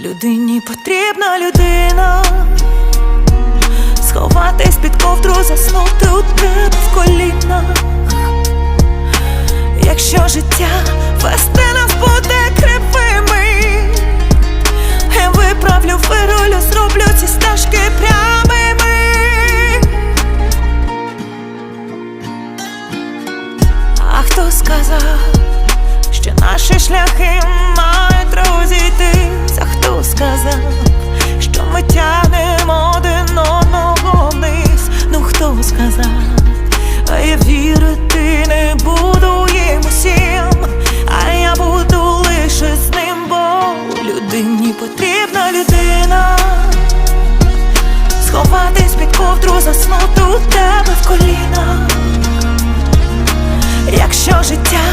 Людині потрібна людина, сховатись під ковдру, заснути у тебе в колінах. Якщо життя вести нас буде кривими, я виправлю, вирулю, зроблю ці стежки прямими. А хто сказав, що наші шляхи що ми тянемо один одного вниз? Ну хто сказав, а я вірити не буду їм усім, а я буду лише з ним, бо людині потрібна людина. Сховатись під ковдру, заснути у тебе в колінах Якщо життя